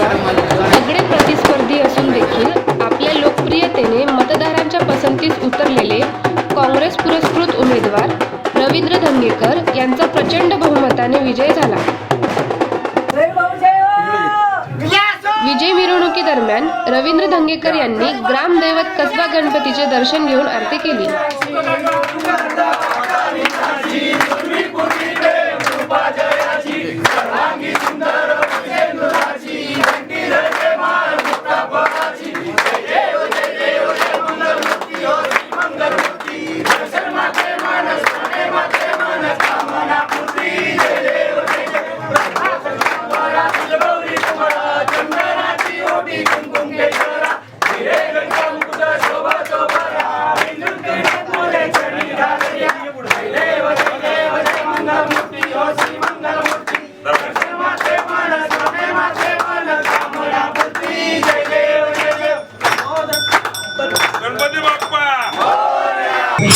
अगडे प्रतिस्पर्धी असून देखील आपल्या लोकप्रियतेने मतदारांच्या पसंतीस उतरलेले काँग्रेस पुरस्कृत उमेदवार रवींद्र धंगेकर यांचा प्रचंड बहुमताने विजय झाला. विजय मिरवणुकीदरम्यान रवींद्र धंगेकर यांनी ग्रामदैवत कसबा गणपतीचे दर्शन घेऊन आरती केली.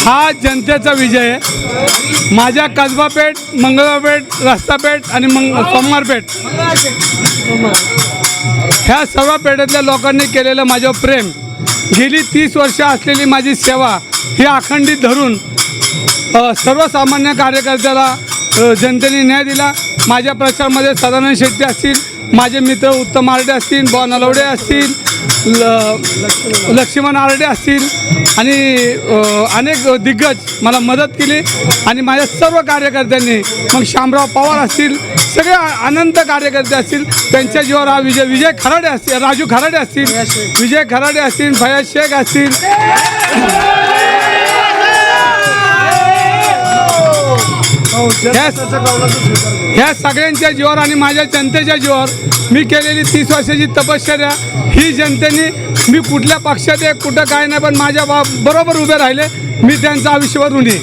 हा जनतेचा विजय आहे. माझ्या कसबापेठ मंगळवारपेठ रस्तापेठ आणि मंग सोमवारपेठ ह्या सर्व पेठेतल्या लोकांनी केलेलं माझं प्रेम. गेली तीस वर्ष असलेली माझी सेवा ही अखंडित धरून सर्वसामान्य कार्यकर्त्याला जनतेने न्याय दिला. माझ्या प्रचारमध्ये सदानंद शेट्टी असतील माझे मित्र उत्तम आरडे असतील बॉ नलवडे असतील ल लक्ष्मण आरडे असतील आणि अनेक दिग्गज मला मदत केली आणि माझ्या सर्व कार्यकर्त्यांनी मग शामराव पवार असतील सगळे अनंत कार्यकर्ते असतील त्यांच्या जीवावर हा विजय विजय खराडे असतील राजू खराडे असतील विजय खराडे असतील फयाज शेख असतील. ह्या ह्या सगळ्यांच्या जीवावर आणि माझ्या जनतेच्या जीवावर मी केलेली तीस वर्षाची तपश्चर्या ही जनतेने मी कुठल्या पक्षात आहे कुठं काय नाही पण माझ्या बा बरोबर उभे राहिले मी त्यांचं आयुष्यभर ऋणी.